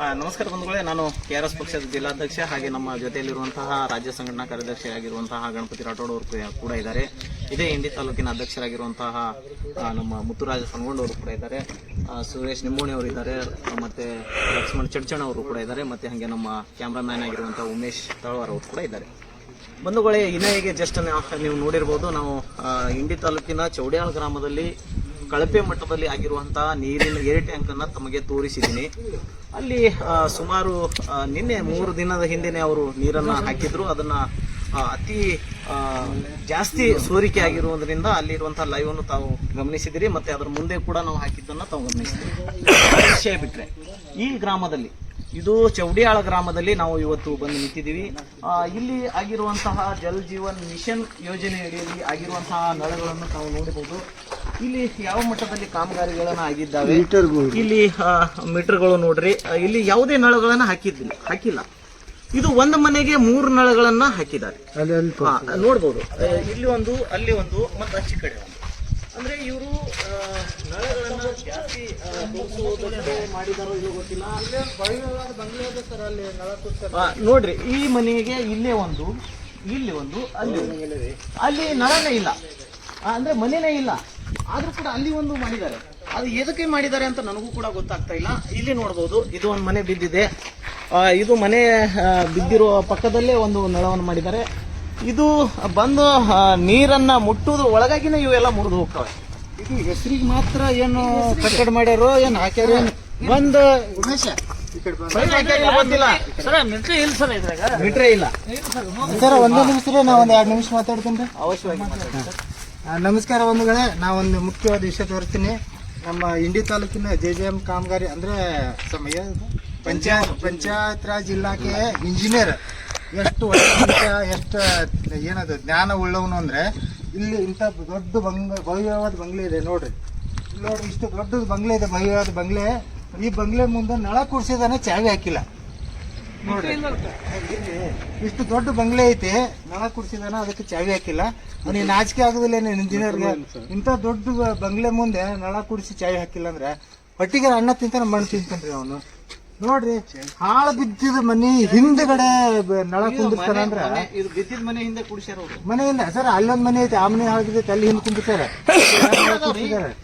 ನಮಸ್ಕಾರ ಬಂಧುಗಳೇ, ನಾನು ಕೆ ಆರ್ ಎಸ್ ಪಕ್ಷದ ಜಿಲ್ಲಾಧ್ಯಕ್ಷ ಹಾಗೆ ನಮ್ಮ ಜೊತೆಯಲ್ಲಿರುವಂತಹ ರಾಜ್ಯ ಸಂಘಟನಾ ಕಾರ್ಯದರ್ಶಿಯಾಗಿರುವಂತಹ ಗಣಪತಿ ರಾಠೋಡ್ ಅವರು ಕೂಡ- ಇದ್ದಾರೆ. ಇದೇ ಇಂಡಿ ತಾಲೂಕಿನ ಅಧ್ಯಕ್ಷರಾಗಿರುವಂತಹ ನಮ್ಮ ಮುತ್ತುರಾಜ ಸನ್ಗೊಂಡ್ ಅವರು ಕೂಡ ಇದ್ದಾರೆ. ಸುರೇಶ್ ನಿಂಬೋಣಿ ಅವರು ಇದ್ದಾರೆ, ಮತ್ತೆ ಲಕ್ಷ್ಮಣ್ ಚಡ್ಚಣ ಅವರು ಕೂಡ ಇದ್ದಾರೆ, ಮತ್ತೆ ಹಾಗೆ ನಮ್ಮ ಕ್ಯಾಮ್ರಾಮ್ಯಾನ್ ಆಗಿರುವಂತಹ ಉಮೇಶ್ ತಳವಾರ್ ಅವರು ಕೂಡ ಇದ್ದಾರೆ. ಬಂಧುಗಳೇ ಹೇಗೆ ಜಸ್ಟ್ ನೀವು ನೋಡಿರ್ಬೋದು, ನಾವು ಇಂಡಿ ತಾಲೂಕಿನ ಚೌಡ್ಯಾಳ್ ಗ್ರಾಮದಲ್ಲಿ ಕಳಪೆ ಮಟ್ಟದಲ್ಲಿ ಆಗಿರುವಂತಹ ನೀರಿನ ಏರ್ ಟ್ಯಾಂಕ್ ಅನ್ನ ತಮಗೆ ತೋರಿಸಿದ್ದೀನಿ. ಅಲ್ಲಿ ಸುಮಾರು ನಿನ್ನೆ ಮೂರು ದಿನದ ಹಿಂದೆನೆ ಅವರು ನೀರನ್ನ ಹಾಕಿದ್ರು. ಅದನ್ನ ಅತಿ ಜಾಸ್ತಿ ಸೋರಿಕೆ ಆಗಿರುವುದರಿಂದ ಅಲ್ಲಿರುವಂತಹ ಲೈವ್ ಅನ್ನು ತಾವು ಗಮನಿಸಿದಿರಿ. ಮತ್ತೆ ಅದರ ಮುಂದೆ ಕೂಡ ನಾವು ಹಾಕಿದ್ದನ್ನ ತಾವು ಗಮನಿಸಿದಿರಿ. ವಿಷಯ ಬಿಟ್ರೆ, ಈ ಗ್ರಾಮದಲ್ಲಿ, ಇದು ಚೌಡಿಯಾಳ ಗ್ರಾಮದಲ್ಲಿ ನಾವು ಇವತ್ತು ಬಂದು ನಿಂತಿದ್ದೀವಿ. ಇಲ್ಲಿ ಆಗಿರುವಂತಹ ಜಲ್ ಜೀವನ್ ಮಿಷನ್ ಯೋಜನೆಯಡಿಯಲ್ಲಿ ಆಗಿರುವಂತಹ ನಳಗಳನ್ನು ತಾವು ನೋಡಬಹುದು. ಇಲ್ಲಿ ಯಾವ ಮಟ್ಟದಲ್ಲಿ ಕಾಮಗಾರಿಗಳನ್ನ ಆಗಿದ್ದಾವೆ? ಇಲ್ಲಿ ಮೀಟರ್ಗಳು ನೋಡ್ರಿ. ಇಲ್ಲಿ ಯಾವುದೇ ನಳಗಳನ್ನ ಹಾಕಿದ್ದಿಲ್ಲ ಹಾಕಿಲ್ಲ. ಇದು ಒಂದು ಮನೆಗೆ ಮೂರು ನಳಗಳನ್ನ ಹಾಕಿದ್ದಾರೆ. ನೋಡ್ಬೋದು. ಇಲ್ಲಿ ಒಂದು ಅಲ್ಲಿ ಒಂದು ಮತ್ತೆ ಆಚೆ ಕಡೆ ಒಂದು. ಅಂದ್ರೆ ಇವರು ನಳಗಳನ್ನ ಜಾಸ್ತಿ ಆ, ತೋರಿಸುವುದಕ್ಕೆ ಮಾಡಿದಾರೋ ಇಲ್ಲೋ ಗೊತ್ತಿಲ್ಲ. ಆ, ನೋಡ್ರಿ ಈ ಮನೆಗೆ ಇಲ್ಲೇ ಒಂದು ಇಲ್ಲಿ ಒಂದು ಅಲ್ಲಿ. ಅಲ್ಲಿ ನಳನೇ ಇಲ್ಲ. ಅಂದ್ರೆ ಮನೆನೇ ಇಲ್ಲ. ಆದ್ರೂ ಕೂಡ ಅಲ್ಲಿ ಒಂದು ಮಾಡಿದ್ದಾರೆ. ಅದು ಎದಕ್ಕೆ ಮಾಡಿದ್ದಾರೆ ಅಂತ ನನಗೂ ಕೂಡ ಗೊತ್ತಾಗ್ತಾ ಇಲ್ಲ. ಇಲ್ಲಿ ನೋಡ್ಬೋದು ಇದು ಒಂದು ಮನೆ ಬಿದ್ದಿದೆ. ಇದು ಮನೆ ಬಿದ್ದಿರುವ ಪಕ್ಕದಲ್ಲೇ ಒಂದು ನಳವನ್ನು ಮಾಡಿದ್ದಾರೆ. ಇದು ಬಂದು ನೀರನ್ನು ನೀರನ್ನ ಮುಟ್ಟುವುದು ಒಳಗಾಗಿನೇ ಇವೆಲ್ಲ ಮುರಿದು ಹೋಗ್ತವೆ. ಇದು ಹೆಸರಿಗೆ ಮಾತ್ರ ಏನು ಕಟ್ಟಡ ಮಾಡ್ಯಾರೋ ಏನು ಹಾಕ್ಯಾರ ಒಂದು ಮೀಟ್ರೇ ಇಲ್ಲ ಸರ್ ಒಂದೇ ನಿಮಿಷ ನಾವು ನಾ ಒಂದು ಎರಡು ನಿಮಿಷ ಮಾತಾಡ್ತೀನಿ ರೀ. ಅವಶ್ಯವಾಗಿ ನಮಸ್ಕಾರ ಬಂಧುಗಳೇ, ನಾವೊಂದು ಒಂದು ಮುಖ್ಯವಾದ ವಿಷಯ ತೋರಿಸ್ತೀನಿ. ನಮ್ಮ ಇಂಡಿ ತಾಲೂಕಿನ ಜೆ ಜೆ ಎಂ ಕಾಮಗಾರಿ ಅಂದ್ರೆ ಸಮಯ ಪಂಚಾಯತ್ ಪಂಚಾಯತ್ ರಾಜ್ ಇಲಾಖೆ ಇಂಜಿನಿಯರ್. ಎಷ್ಟು ಒಳ್ಳೆಯ ಎಷ್ಟು, ಏನದು, ಜ್ಞಾನ ಉಳ್ಳವನು ಅಂದ್ರೆ ಇಲ್ಲಿ ಇಂಥ ದೊಡ್ಡ ಬಂಗ್, ಭವ್ಯವಾದ ಬಂಗ್ಲೆ ಇದೆ ನೋಡ್ರಿ. ನೋಡ್ರಿ, ಇಷ್ಟು ದೊಡ್ಡದು ಬಂಗ್ಲೆ ಇದೆ, ಭವ್ಯವಾದ ಬಂಗ್ಲೆ. ಈ ಬಂಗ್ಲೆ ಮುಂದೆ ನಳ ಕೂಡ್ಸಿದಾನೆ ಚಾವಿ ಹಾಕಿಲ್ಲ. ನೋಡ್ರಿ. ಇಷ್ಟು ದೊಡ್ಡ ಬಂಗ್ಲೆ ಐತಿ. ನಳ ಕುಡ್ಸಿದಾನ ಅದಕ್ಕೆ ಚಾವಿ ಹಾಕಿಲ್ಲ. ನೀನ್ ನಾಚಿಕೆ ಆಗುದಿಲ್ಲ ಇಂಜಿನಿಯರ್ಗೆ. ಇಂಥ ದೊಡ್ಡ ಬಂಗ್ಲೆ ಮುಂದೆ ನಳ ಕುಡಿಸಿ ಚಾವಿ ಹಾಕಿಲ್ಲ ಅಂದ್ರೆ ಹೊಟ್ಟಿಗೆ ಅಣ್ಣ ತಿಂತಾನ ಮಣ್ಣು ತಿಂತಾನ್ರಿ ಅವನು. ನೋಡ್ರಿ ಹಾಳು ಬಿದ್ದಿದ ಮನಿ ಹಿಂದ್ಗಡೆ ನಳ ಕುಂದಿರ್ತಾನ ಅಂದ್ರ. ಇದು ಬಿದ್ದಿದ ಮನೆ ಹಿಂದೆ ಕುಡಿಸ್ಯಾರ ಮನೆಯಿಂದ ಸರ್ ಅಲ್ಲೊಂದ್ ಮನೆ ಐತಿ ಆ ಮನೆ ಹಾಳಾಗಿದ್ದೈತಿ ಅಲ್ಲಿ ಹಿಂದ್ ಕುಂದಿರ್ತಾರ.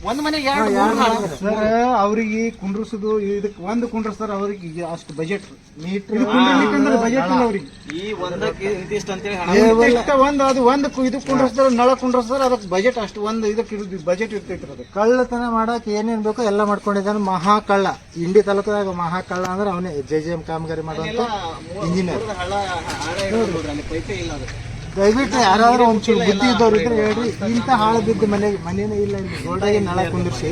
ಒಂದ್ ಮನೆಗೆ ಎರಡು ಮೂರು ಸರ್? ಅವ್ರಿಗೆ ಕುಂಡ್ರಸುದು ಇದಕ್ಕೆ ಒಂದು ಕುಂಡ್ರಸ್ತಾರ ಅವ್ರಿಗೆ ಅಷ್ಟು ಬಜೆಟ್ ಮೀಟರ್ ಬಜೆಟ್ ಇಲ್ಲ ಅವ್ರಿಗೆ. ಈ ಒಂದಕ್ಕೆ ಇಂತಿಷ್ಟು ಅಂತೇಳಿ ಹಣ ಇಷ್ಟ ಒಂದು ಅದು ಒಂದು ಇದು ಕುಂಡ್ರಸ್ತಾರ ನಳ ಕುಂಡ್ರಸ್ತಾರ ಅದಕ್ಕೆ ಬಜೆಟ್ ಅಷ್ಟು ಒಂದು ಇದಕ್ಕೆ ಬಜೆಟ್ ಇರ್ತೈತಿ ಅದು ಕಳ್ಳತನ ಮಾಡಕ್ ಏನೇನ್ ಬೇಕೋ ಎಲ್ಲ ಮಾಡ್ಕೊಂಡಿದ್ದಾನೆ ಮಹಾ ಕಳ್ಳ ಇಂಡಿ ತಾಲೂಕದಾಗ ಮಹಾ ಕಳ್ಳ ಅಂದ್ರೆ ಅವನೇ ಜೆ ಜೆ ಎಂ ಕಾಮಗಾರಿ ಮಾಡುವಂತ ಇಂಜಿನಿಯರ್ ಹಳ್ಳ ನೋಡ್ರಿ, ಇಲ್ಲ ಅದು ದಯವಿಟ್ಟು ಯಾರಾದ್ರೂ ಒಂಚೂರು ಬುದ್ಧಿ ಇದ್ದವ್ರು ಇದ್ರೆ ಹೇಳ್ರಿ. ಇಂಥ ಹಾಳು ಬಿದ್ದು ಮನೆ ಮನೇನೇ ಇಲ್ಲ ಇಲ್ಲಿ. ದೊಡ್ಡಾಗಿ ನಳ ಕುಂದಿರ್ಸಿ.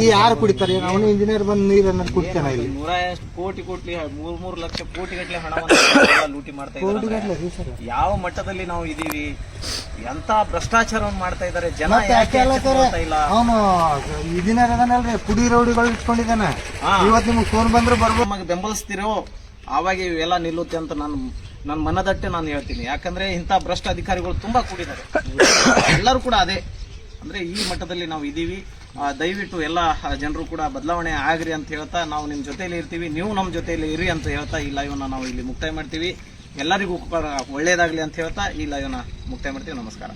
ಈ ಯಾರು ಕುಡಿತಾರೆ? ಅವನು ಇಂಜಿನಿಯರ್ ಬಂದು ನೀರನ್ನ ಕುಡ್ತಾನ ಇಲ್ಲಿ. ನೂರ ಎಷ್ಟು ಕೋಟಿ ಕೋಟಿ ಮೂರ್ ಮೂರು ಲಕ್ಷ ಕೋಟಿ ಗಟ್ಟಲೆ ಹಣವನ್ನು ಲೂಟಿ ಮಾಡ್ತಾ ಇದ್ದಾರೆ. ಯಾವ ಮಟ್ಟದಲ್ಲಿ ನಾವು ಇದೀವಿ? ಎಂತ ಭ್ರಷ್ಟಾಚಾರವನ್ನು ಮಾಡ್ತಾ ಇದ್ದಾರೆ? ಜನ ಯಾಕೆ ಇಲ್ಲ? ಅವನು ಇಂಜಿನಿಯರ್ ಅದನ್ನಲ್ರಿ ಪುಡಿ ರೌಡಿಗಳು ಇಟ್ಕೊಂಡಿದ್ದಾನೆ. ಇವತ್ತು ನಿಮ್ಗೆ ಫೋನ್ ಬಂದ್ರೆ ಬರ್ಬೋದು. ನಮಗೆ ಬೆಂಬಲಿಸ್ತಿರೋ? ಆವಾಗ ಇವೆಲ್ಲ ನಿಲ್ಲುತ್ತೆ ಅಂತ ನಾನು ನನ್ನ ಮನದಟ್ಟೆ ನಾನು ಹೇಳ್ತೀನಿ. ಯಾಕಂದ್ರೆ ಇಂಥ ಭ್ರಷ್ಟ ಅಧಿಕಾರಿಗಳು ತುಂಬಾ ಕೂಡಿದ್ದಾರೆ. ಎಲ್ಲರೂ ಕೂಡ ಅದೇ. ಅಂದ್ರೆ ಈ ಮಟ್ಟದಲ್ಲಿ ನಾವು ಇದ್ದೀವಿ ದಯವಿಟ್ಟು ಎಲ್ಲ ಜನರು ಕೂಡ ಬದಲಾವಣೆ ಆಗ್ರಿ ಅಂತ ಹೇಳ್ತಾ ನಾವು ನಿಮ್ಮ ಜೊತೆಯಲ್ಲಿ ಇರ್ತೀವಿ. ನೀವು ನಮ್ಮ ಜೊತೆಯಲ್ಲಿ ಇರಿ ಅಂತ ಹೇಳ್ತಾ ಈ ಲೈವ್ನ ನಾವು ಇಲ್ಲಿ ಮುಕ್ತಾಯ ಮಾಡ್ತೀವಿ. ಎಲ್ಲರಿಗೂ ಒಳ್ಳೆಯದಾಗಲಿ ಅಂತ ಹೇಳ್ತಾ ಈ ಲೈವ್ನ ಮುಕ್ತಾಯ ಮಾಡ್ತೀವಿ. ನಮಸ್ಕಾರ.